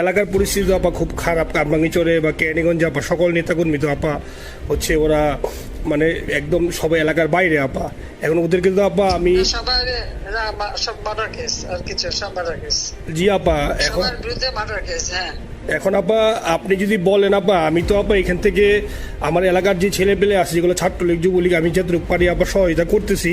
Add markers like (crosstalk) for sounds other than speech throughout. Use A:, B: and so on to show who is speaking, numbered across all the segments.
A: এলাকার পরিস্থিতি তো আপা খুব খারাপ। কারমাঙ্গিচরে বা ক্যানিগঞ্জে আপা সকল নেতাকর্মী তো আপা হচ্ছে ওরা মানে একদম সবাই এলাকার বাইরে আপা। এখন ওদেরকে তো আপা আমি জি আপা এখন
B: হ্যাঁ।
A: এখন আপা আপনি যদি বলেন আপা আমি তো আপা এখান থেকে আমার এলাকার যে ছেলে পেলে আছে যেগুলো ছাত্রলীগ যুবলীগ আমি যতটুকু পারি আপা সহযোগিতা করতেছি।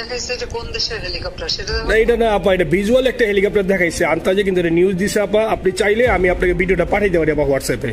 B: দেখাইছে
A: এটা না, আপা, এটা ভিজুয়াল একটা হেলিকপ্টার দেখাইছে। আন্তাজে কিন্তু নিউজ দিছে, আপা, আপনি চাইলে আমি আপনাকে ভিডিওটা পাঠিয়ে দেবো আপা হোয়াটসঅ্যাপে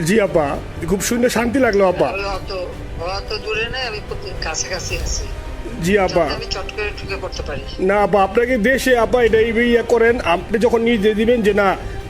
A: জি আপা। খুব শুনে শান্তি লাগল আপা।
B: দূরে আমি কাছাকাছি আছি।
A: জি আপা। না আপা আপনাকে দেশে আপা এটা ইয়ে করেন আপনি যখন নিজে দিবেন যে না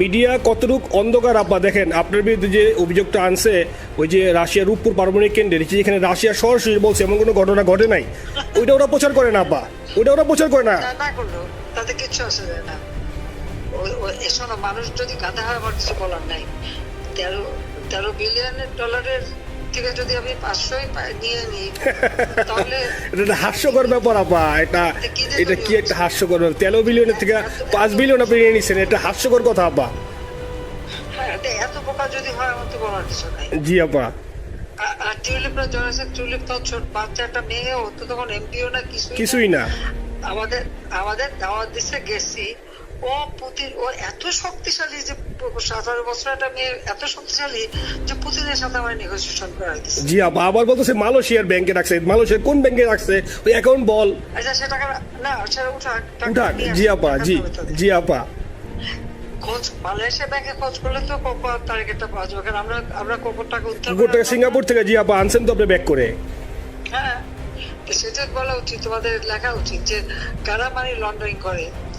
A: মিডিয়া কতটুক অন্ধকার? আব্বা, দেখেন, আপনার বিরুদ্ধে যে অভিযোগটা আনছে, ওই যে রাশিয়ার রূপপুর পারমাণবিক কেন্দ্রে যেখানে রাশিয়া সরাসরি বলছে, এমন কোনো ঘটনা ঘটে নাই। ওইটা ওরা প্রচার করে না আপা ওইটা ওরা প্রচার করে না।
B: তাতে আসে না। মানুষ যদি গাধা হয়, আমার কিছু বলার নাই। তেরো তেরো বিলিয়নের ডলারের থেকে যদি আমি পাঁচশোই নিয়ে নিই তাহলে (laughs)
A: এটা হাস্যকর ব্যাপার আপা। এটা এটা কি একটা হাস্যকর ব্যাপার? তেরো বিলিয়নের থেকে পাঁচ বিলিয়ন আপনি নিয়ে নিচ্ছেন এটা হাস্যকর কথা আপা।
B: হ্যাঁ এত যদি হয় আমার তো বলার কিছু নাই।
A: জি আপা।
B: আর- আর টিউলিপরা জয়েছে টিউলিপ তো ছোট বাচ্চা একটা মেয়ে ও তো তখন এমপিও না কিছুই না।
A: কিছুই না।
B: আমাদের আমাদের দাওয়াত দিছে গেছি ও পুতিন ও এত শক্তিশালী যে সতেরো বছর একটা মেয়ে এত শক্তিশালী যে পুতিনের সাথে আমার নেগোসিয়েশন করা দিচ্ছে
A: জি আপা আবার বলতেছে মালয়েশিয়ার ব্যাংকে রাখছে। মালয়েশিয়ার কোন ব্যাংকে রাখছে? ওই অ্যাকাউন্ট বল।
B: আচ্ছা না সেটা উঠাক
A: উঠাক। জি আপা। জি জি আপা।
B: খোঁজ মালয়েশিয়া ব্যাংকে খোঁজ করলে তো কোকো তারিখটা পাওয়া যাবে? কারণ আমরা আমরা কোকোর টাকা উদ্ধার করে
A: গোটা সিঙ্গাপুর থেকে জি আপা আনছেন তো আপনি ব্যাক করে।
B: হ্যাঁ। সেটা বলা উচিত তোমাদের লেখা উচিত যে কারা মানি লন্ডারিং করে?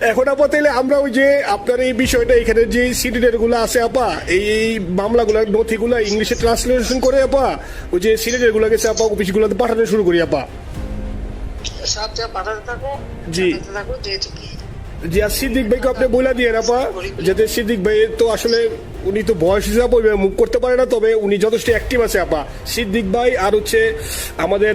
A: এখন আপা তাইলে আমরা ওই যে আপনার এই বিষয়টা এখানে যে সিডিডেরগুলো আছে আপা এই এই মামলাগুলো নথিগুলো ইংলিশে ট্রান্সলেশন করে আপা ওই যে সিডিডেরগুলো গেছে আপা অফিসগুলোতে পাঠানো শুরু করি আপা।
B: সব পাঠাতে থাকো
A: জি।
B: থাকো যেহেতু
A: জি আর সিদ্দিক ভাইকে আপনি বলে দিয়ে আপা যাতে সিদ্দিক ভাই তো আসলে উনি তো বয়স হিসাবে মুভ করতে পারে না তবে উনি যথেষ্ট অ্যাক্টিভ আছে আপা। সিদ্দিক ভাই আর হচ্ছে আমাদের